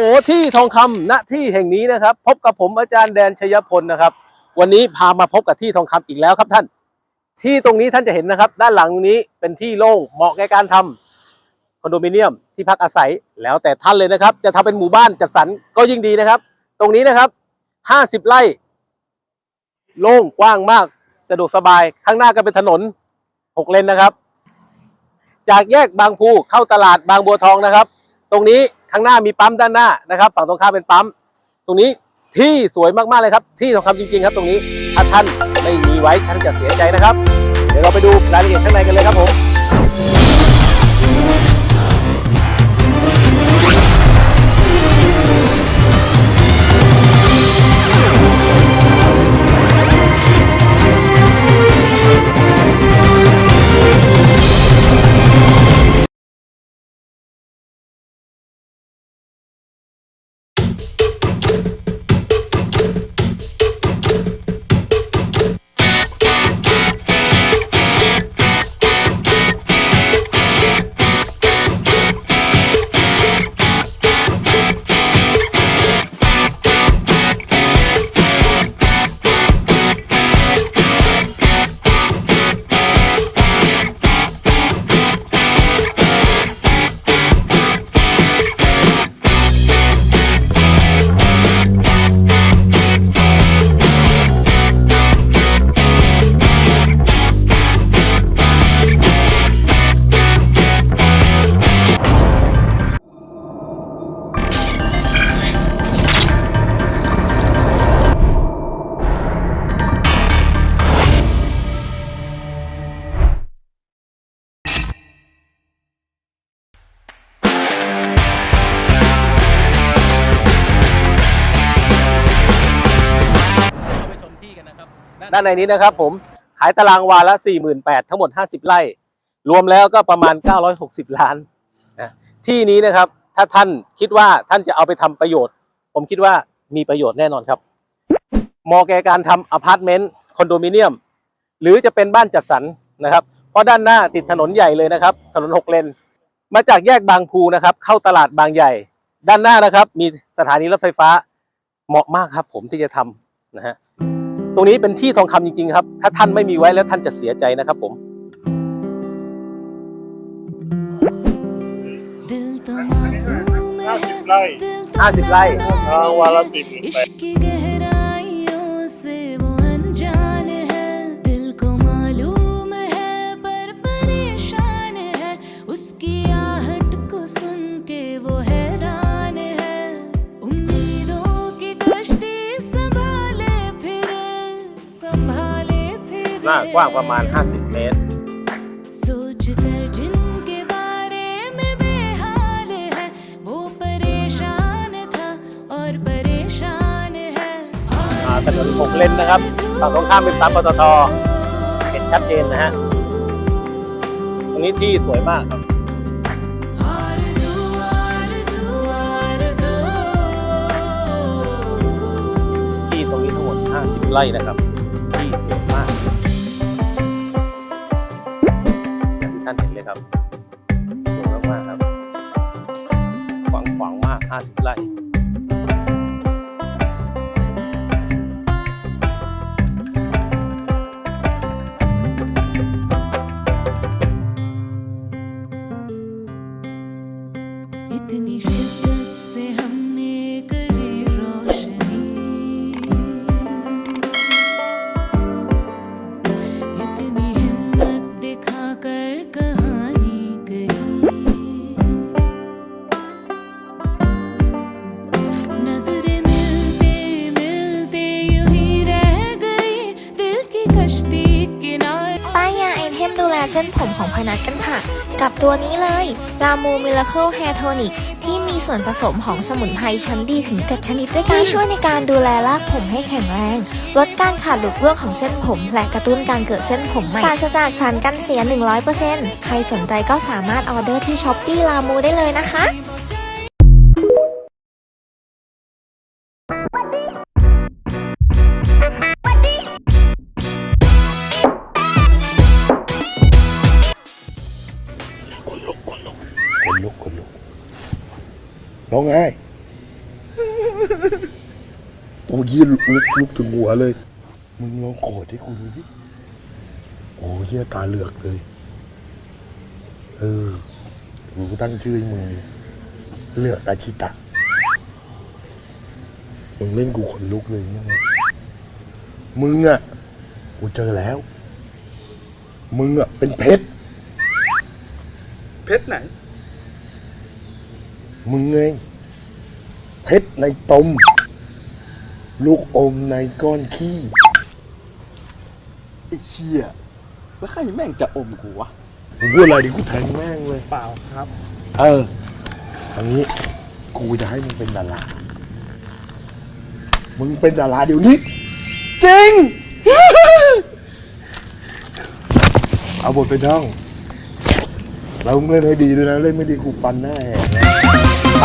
โอที่ทองคำณที่แห่งนี้นะครับ พบกับผมอาจารย์แดนชยพลนะครับ วันนี้พามาพบกับที่ทองคำอีกแล้วครับท่าน ที่ตรงนี้ท่านจะเห็นนะครับ ด้านหลังนี้เป็นที่โล่งเหมาะแก่การทำคอนโดมิเนียมที่พักอาศัยแล้วแต่ท่านเลยนะครับ จะทำเป็นหมู่บ้านจัดสรรก็ยิ่งดีนะครับ ตรงนี้นะครับห้าสิบไร่โล่งกว้างมากสะดวกสบาย ข้างหน้าก็เป็นถนนหกเลนนะครับ จากแยกบางพูเข้าตลาดบางบัวทองนะครับ ตรงนี้ ข้างหน้ามีปั๊มด้านหน้านะครับฝั่งตรงข้ามเป็นปั๊ม ตรงนี้ที่สวยมากๆเลยครับ ที่ทองคำจริงๆครับ ตรงนี้ถ้าท่านไม่มีไว้ท่านจะเสียใจนะครับ เดี๋ยวเราไปดูรายละเอียดข้างในกันเลยครับผมานในนี้นะครับผมขายตารางวาละ 48,000ทั้งหมด 50 ไร่ รวมแล้วก็ประมาณ 960 ล้านนะที่นี้นะครับถ้าท่านคิดว่าท่านจะเอาไปทำประโยชน์ ผมคิดว่ามีประโยชน์แน่นอนครับเหมาะแก่การทำอพาร์ตเมนต์คอนโดมิเนียม หรือจะเป็นบ้านจัดสรรนะครับ เพราะด้านหน้าติดถนนใหญ่เลยนะครับ ถนนหกเลน มาจากแยกบางพูนะครับ เข้าตลาดบางใหญ่ ด้านหน้านะครับ มีสถานีรถไฟฟ้าเหมาะมากครับผมที่จะทำนะฮะ รงนี้เป็นที่ทองคำจริงๆครับ ถ้าท่านไม่มีไว้แล้วท่านจะเสียใจนะครับผมห้าสิบไร่ห้าสิบไร่วันละสิบหมื่ากว้างประมาณ 50 เมตร ถนนหกเลนนะครับฝั่งตรงข้ามเป็นปั๊มปตทเห็นชัดเจนนะฮะตรงนี้ที่สวยมากที่ตรงนี้ทั้งหมด 50 ไร่นะครับ It is. เส้นผมของพนัทกันค่ะ กับตัวนี้เลยลามูมิลเคิลแฮร์โทนิกที่มีส่วนผสมของสมุนไพรชั้นดีถึง 7 ชนิดด้วยกันที่ช่วยในการดูแลรากผมให้แข็งแรง ลดการขาดหลุดร่วงของเส้นผม และกระตุ้นการเกิดเส้นผมใหม่ปราศจากสารกันเสีย 100%ใครสนใจก็สามารถออเดอร์ที่ช้อปปี้ลามูได้เลยนะคะ คนลุกคนลุกขนลุกร้องไห้โอ้ยยี่ลุกลุกถึงหัวเลย มึงลองโกรธให้กูดูสิโอ้ยเหี้ยตาเหลือกเลย เออกูตั้งชื่อให้มึงเลือกอาชิตะมึงเล่นกูขนลุกเลยมึงมึงอะ กูเจอแล้ว มึงอะ เป็นเพชร เพชรไหน มึงไงเพชรในตม ลูกอมในก้อนขี้ไอ้เชี่ยแล้วใครแม่งจะอมกูวะมึงพูดอะไรดิกูแทงแม่งเลย เปล่าครับ เอออันนี้กูจะให้มึงเป็นดารา มึงเป็นดาราเดี๋ยวนี้ จริง เอาบทไปท่อง เราเล่นให้ดีด้วยนะ เล่นไม่ดีกูฟันหน้าแหกนะไป